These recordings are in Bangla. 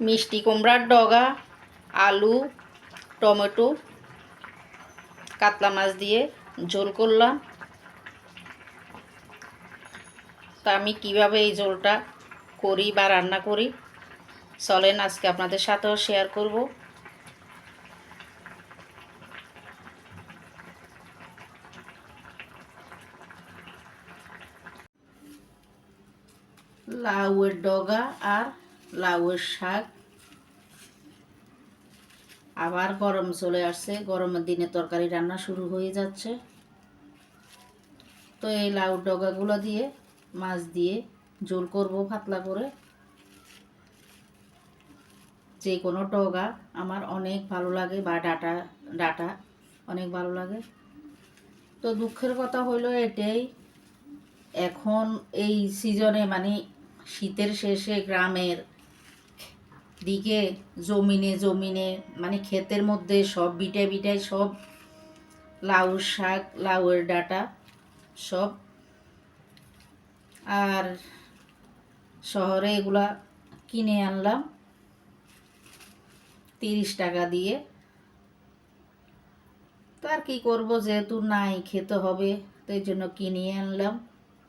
মিষ্টি কুমড়ার ডগা, আলু, টমেটো, কাতলা মাছ দিয়ে ঝোল করলাম। তা আমি কীভাবে এই ঝোলটা করি বা রান্না করি, চলেন আজকে আপনাদের সাথেও শেয়ার করব। লাউয়ের ডগা আর লাউয়ের শাক। আবার গরম চলে আসছে, গরমের দিনে তরকারি রান্না শুরু হয়ে যাচ্ছে। তো এই লাউ ডগাগুলো দিয়ে, মাছ দিয়ে ঝোল করব পাতলা করে। যে কোনো ডগা আমার অনেক ভালো লাগে বা ডাটা ডাটা অনেক ভালো লাগে। তো দুঃখের কথা হইল এটাই, এখন এই সিজনে মানে শীতের শেষে গ্রামের দিকে জমিনে জমিনে মানে ক্ষেতের মধ্যে সব বিটায় বিটায় সব লাউ শাক, লাউয়ের ডাটা সব। আর শহরে এগুলা কিনে আনলাম তিরিশ টাকা দিয়ে। তো আর কী করব, যেহেতু নাই, খেতে হবে, তো এই জন্য কিনে আনলাম।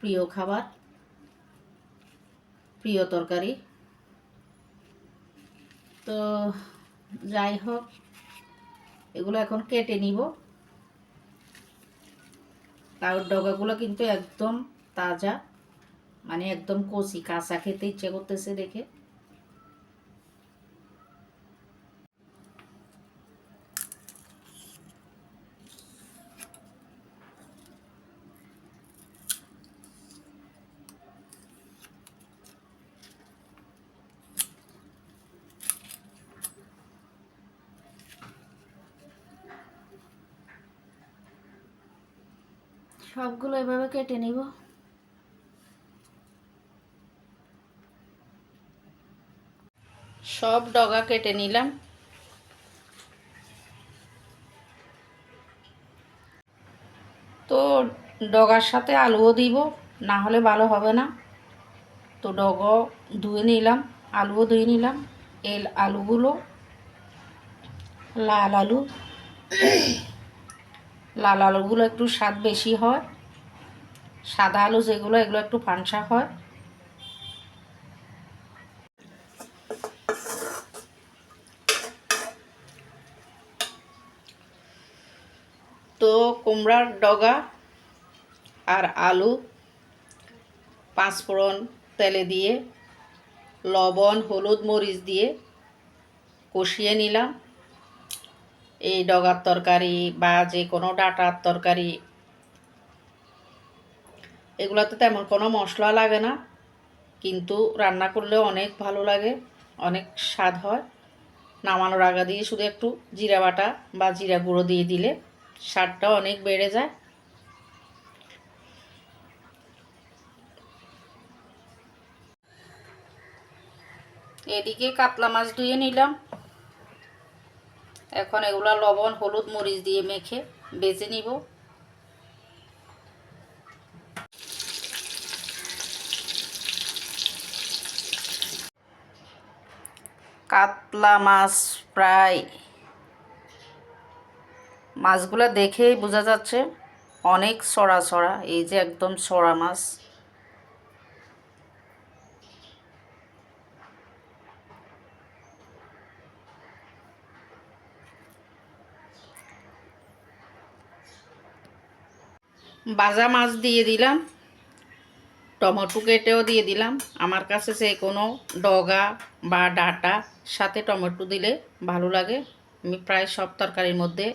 প্রিয় খাবার, প্রিয় তরকারি। তো যাই হোক, এগুলো এখন কেটে নিব। তার ডগাগুলো কিন্তু একদম তাজা মানে একদম কচি কাঁচা খেতে ইচ্ছে করতেছে দেখে। সবগুলো এভাবে কেটে নিব। সব ডগা কেটে নিলাম। তো ডগার সাথে আলুও দিব, না হলে ভালো হবে না। তো ডগ ধুয়ে নিলাম, আলুও ধুয়ে নিলাম। এই আলুগুলো, লাল আলু। লাল আলুগুলো একটু স্বাদ বেশি হয়। সাদা আলু যেগুলো, এগুলো একটু পানসা হয়। তো কুমড়ার ডগা আর আলু, পাঁচফোড়ন তেলে দিয়ে, লবণ, হলুদ মরিচ দিয়ে কষিয়ে নিলাম। এই ডগার তরকারি বা যে কোনো ডাটার তরকারি, এগুলোতে তেমন কোনো মশলা লাগে না, কিন্তু রান্না করলে অনেক ভালো লাগে, অনেক স্বাদ হয়। নামানোর আগা দিয়ে শুধু একটু জিরা বাটা বা জিরা গুঁড়ো দিয়ে দিলে স্বাদটা অনেক বেড়ে যায়। এদিকে কাতলা মাছ ধুয়ে নিলাম। এখন এগুলা লবণ, হলুদ, মরিচ দিয়ে মেখে বেজে নিব। কাতলা মাছ প্রায়, মাছগুলো দেখেই বোঝা যাচ্ছে অনেক সরা সরা, এই যে একদম সরা মাছ। ভাজা মাছ দিয়ে দিলাম, টমেটো কেটেও দিয়ে দিলাম। আমার কাছে যে কোনো ডগা বা ডাটা সাথে টমেটো দিলে ভালো লাগে। আমি প্রায় সব তরকারির মধ্যে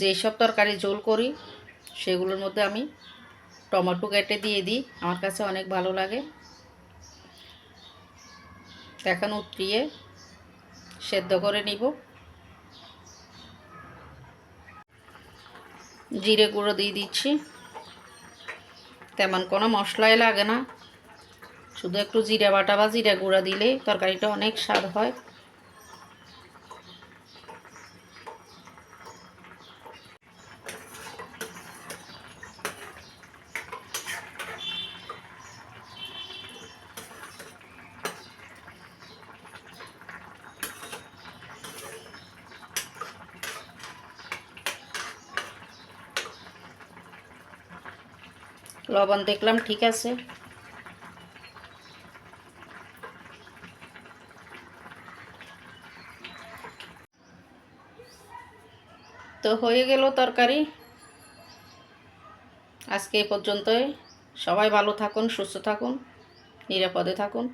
যেই সব তরকারি ঝোল করি, সেগুলোর মধ্যে আমি টমেটো কেটে দিয়ে দিই। আমার কাছে অনেক ভালো লাগে। এখন উতরিয়ে সেদ্ধ করে নিব। জিরে গুঁড়ো দিয়ে দিচ্ছি। তেমন কোনো মশলাই লাগে না। শুধু একটু জিরা বাটা বা জিরা গুঁড়া দিলেই তরকারিটা অনেক স্বাদ হয়। লবণ দেখলাম, ঠিক আছে। তো হয়ে গেল তরকারি। আজকে এই পর্যন্তই। সবাই ভালো থাকুন, সুস্থ থাকুন, নিরাপদে থাকুন।